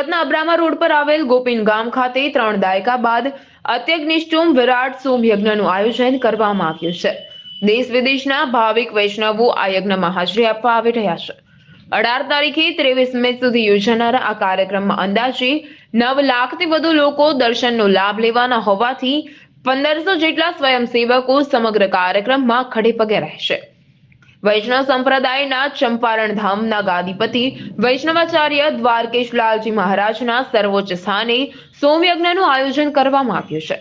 સુરતના અબ્રામા રોડ પર આવેલ ગોપીન ગામ ખાતે ત્રણ દાયકા બાદ અત્યગ્નિષ્ટુમ વિરાટ સોમ યજ્ઞનું આયોજન કરવામાં આવ્યું છે. દેશ વિદેશના ભાવિક વૈષ્ણવો આ યજ્ઞમાં હાજરી આપવા આવી રહ્યા છે. અઢાર તારીખે ત્રેવીસ મે સુધી યોજાનારા આ કાર્યક્રમમાં અંદાજે નવ લાખથી વધુ લોકો દર્શનનો લાભ લેવાના હોવાથી પંદરસો જેટલા સ્વયંસેવકો સમગ્ર કાર્યક્રમમાં ખડે પગે રહેશે વૈષ્ણવ સંપ્રદાયના ચંપારણ ધામના ગાદીપતિ, વૈષ્ણવાચાર્ય દ્વારકેશ લાલજી મહારાજના સર્વોચ્ચ સ્થાને સોમયજ્ઞનું આયોજન કરવામાં આવ્યું છે.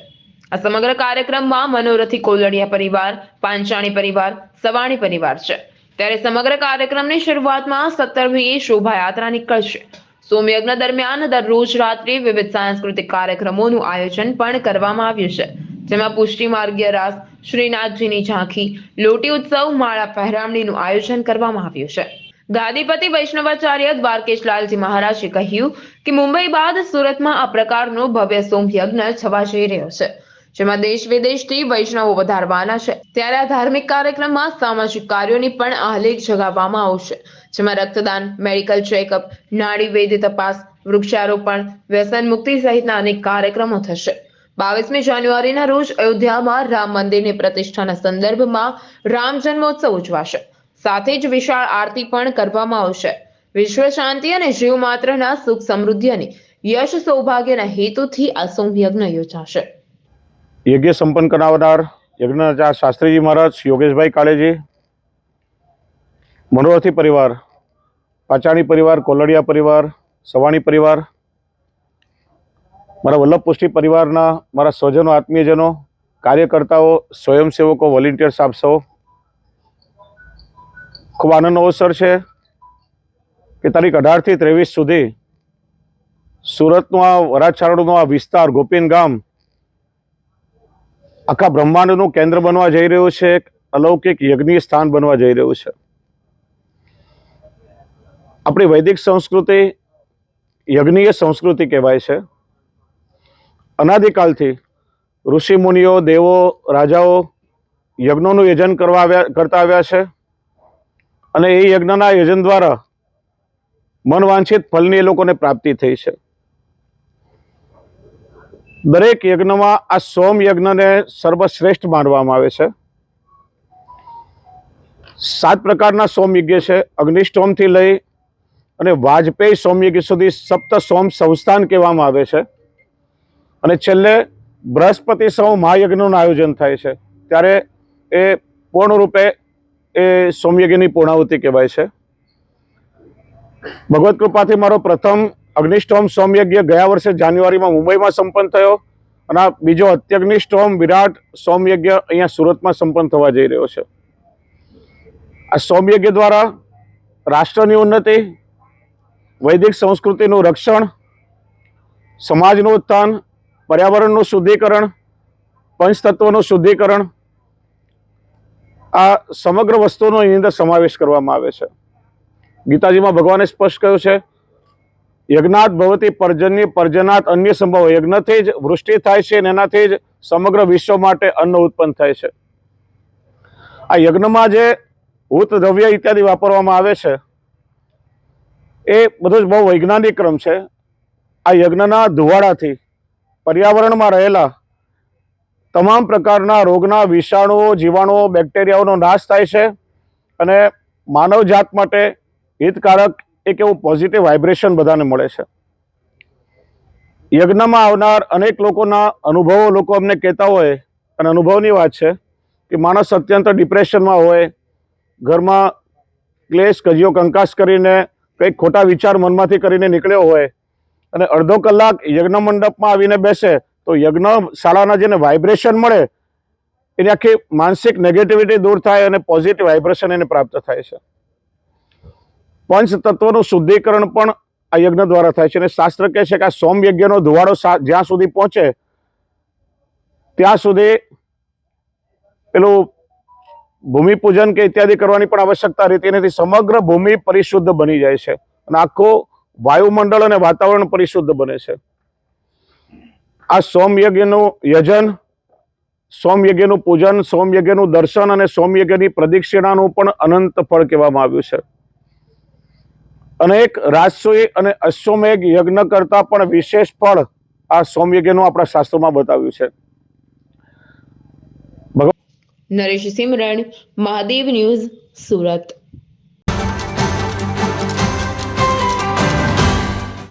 આ સમગ્ર કાર્યક્રમમાં મનોરથી કોલડિયા પરિવાર, પાંચાણી પરિવાર, સવાણી પરિવાર છે. ત્યારે સમગ્ર કાર્યક્રમની શરૂઆતમાં સત્તરમીએ શોભાયાત્રા નીકળશે. સોમયજ્ઞ દરમિયાન દરરોજ રાત્રે વિવિધ સાંસ્કૃતિક કાર્યક્રમોનું આયોજન પણ કરવામાં આવ્યું છે. જેમાં પુષ્ટિ માર્ગીય રાસ શ્રીનાથજીની ઝાંખી, લોટી ઉત્સવ, માળા પહેરામણીનું આયોજન કરવામાં આવ્યું છે. ગાદીપતિ વૈષ્ણવાચાર્ય દ્વારકેશ લાલજી મહારાજે કહ્યું કે મુંબઈ બાદ સુરતમાં આ પ્રકારનો ભવ્ય સોમ યજ્ઞ થવા જઈ રહ્યો છે, જેમાં દેશ વિદેશથી વૈષ્ણવો વધારવાના છે. ત્યારે આ ધાર્મિક કાર્યક્રમમાં સામાજિક કાર્યોની પણ આહલેખ જગાવવામાં આવશે, જેમાં રક્તદાન, મેડિકલ ચેકઅપ નાડી વૈદ્ય તપાસ, વૃક્ષારોપણ, વ્યસન મુક્તિ સહિતના અનેક કાર્યક્રમો થશે. બાવીસમી જાન્યુઆરીના રોજ અયોધ્યામાં રામ મંદિરની પ્રતિષ્ઠાના સંદર્ભમાં રામ જન્મોત્સવ ઉજવાશે. સાથે જ વિશાળ આરતી પણ કરવામાં આવશે. વિશ્વ શાંતિ અને જીવ માત્રના સુખ સમૃદ્ધિ અને યશ સૌભાગ્યના હેતુથી આ સોમયજ્ઞ યોજાશે. યજ્ઞ સંપન્ન કરાવનાર યજ્ઞના શાસ્ત્રીજી મહારાજ યોગેશભાઈ કાળેજી મનોરથી પરિવાર, પાચાણી પરિવાર, કોલડિયા પરિવાર, સવાણી પરિવાર મારા વલ્લભ પુષ્ટિ પરિવારના મારા સ્વજનો, આત્મીયજનો, કાર્યકર્તાઓ, સ્વયંસેવકો વોલેન્ટિયર્સ આપ સૌ, ખૂબ આનંદનો અવસર છે કે તારીખ અઢારથી ત્રેવીસ સુધી સુરતનું આ વરાછારડનું આ વિસ્તાર, ગોપીન ગામ, આખા બ્રહ્માંડનું કેન્દ્ર બનવા જઈ રહ્યું છે, એક અલૌકિક યજ્ઞીય સ્થાન બનવા જઈ રહ્યું છે. આપણી વૈદિક સંસ્કૃતિ યજ્ઞીય સંસ્કૃતિ કહેવાય છે. અનાદિકાલથી ઋષિ મુનિઓ, દેવો, રાજાઓ યજ્ઞોનું યજન કરવા આવ્યા, કરતા આવ્યા છે અને એ યજ્ઞના યજન દ્વારા મનવાંછિત ફલની એ લોકોને પ્રાપ્તિ થઈ છે. દરેક યજ્ઞમાં આ સોમ યજ્ઞને સર્વશ્રેષ્ઠ માનવામાં આવે છે. સાત પ્રકારના સોમ યજ્ઞ છે. અગ્નિષ્ટોમથી લઈ અને વાજપેયી સોમ યજ્ઞ સુધી સપ્ત સોમ સંસ્થાન કહેવામાં આવે છે. અને છેલ્લે બૃહસ્પતિ સૌ મહાયજ્ઞનું આયોજન થાય છે. ત્યારે એ પૂર્ણરૂપે એ સોમયજ્ઞની પૂર્ણાવૃત્તિ કહેવાય છે. ભગવત કૃપાથી મારો પ્રથમ અગ્નિષ્ટોમ સોમયજ્ઞ ગયા વર્ષે જાન્યુઆરીમાં મુંબઈમાં સંપન્ન થયો અને બીજો અત્યગ્નિષ્ટોમ વિરાટ સોમયજ્ઞ અહીંયા સુરતમાં સંપન્ન થવા જઈ રહ્યો છે. આ સોમયજ્ઞ દ્વારા રાષ્ટ્રની ઉન્નતિ, વૈદિક સંસ્કૃતિનું રક્ષણ, સમાજનું ઉત્થાન પર્યાવરણનું શુદ્ધિકરણ, પંચતત્વનું શુદ્ધિકરણ, આ સમગ્ર વસ્તુનો એની અંદર સમાવેશ કરવામાં આવે છે. ગીતાજીમાં ભગવાને સ્પષ્ટ કહ્યું છે, યજ્ઞાત ભવતી પર્જન્ય, પર્જનાત અન્ય સંભવ. યજ્ઞથી જ વૃષ્ટિ થાય છે અને એનાથી જ સમગ્ર વિશ્વ માટે અન્ન ઉત્પન્ન થાય છે. આ યજ્ઞમાં જે ભૂત દ્રવ્ય ઇત્યાદિ વાપરવામાં આવે છે, એ બધું જ બહુ વૈજ્ઞાનિક ક્રમ છે. આ યજ્ઞના ધુવાડાથી પર્યાવરણમાં રહેલા તમામ પ્રકારના રોગના વિષાણુઓ જીવાણુઓ બેક્ટેરિયાઓનો નાશ થાય છે અને માનવજાત માટે હિતકારક એક એવું પોઝિટિવ વાઇબ્રેશન બધાને મળે છે. યજ્ઞમાં આવનાર અનેક લોકોના અનુભવો લોકો અમને કહેતા હોય અને અનુભવની વાત છે કે માણસ અત્યંત ડિપ્રેશનમાં હોય, ઘરમાં ક્લેશ, કજિયો, કંકાસ કરીને કંઈક ખોટા વિચાર મનમાંથી કરીને નીકળ્યો હોય અને અડધો કલાક યજ્ઞ મંડપમાં આવીને બેસે, તો યજ્ઞ શાળાના જેને વાઇબ્રેશન મળે, એની આખી માનસિક નેગેટિવિટી દૂર થાય અને પોઝિટિવ વાઇબ્રેશન એને પ્રાપ્ત થાય છે. પંચ તત્વનું શુદ્ધિકરણ પણ આ યજ્ઞ દ્વારા થાય છે. અને શાસ્ત્ર કહે છે કે આ સોમ યજ્ઞનો ધુવાડો જ્યાં સુધી પહોંચે, ત્યાં સુધી પેલું ભૂમિપૂજન કે ઇત્યાદિ કરવાની પણ આવશ્યકતા રહેતી નથી. સમગ્ર ભૂમિ પરિશુદ્ધ બની જાય છે. અને આખો વાયુમંડળ અને વાતાવરણ પરિશુદ્ધ બને છે. આ સોમયજ્ઞનું યજન, સોમયજ્ઞનું પૂજન, સોમયજ્ઞનું દર્શન અને સોમયજ્ઞની પ્રદિક્ષિણાનું પણ અનંત ફળ કહેવામાં આવ્યું છે. અને એક રાજસોઈ અને અશ્વમેઘ યજ્ઞ કરતાં પણ વિશેષ ફળ આ સોમયજ્ઞનું આપણા શાસ્ત્રોમાં બતાવ્યું છે. નરેશ સિમરણ, મહાદેવ ન્યૂઝ સુરત.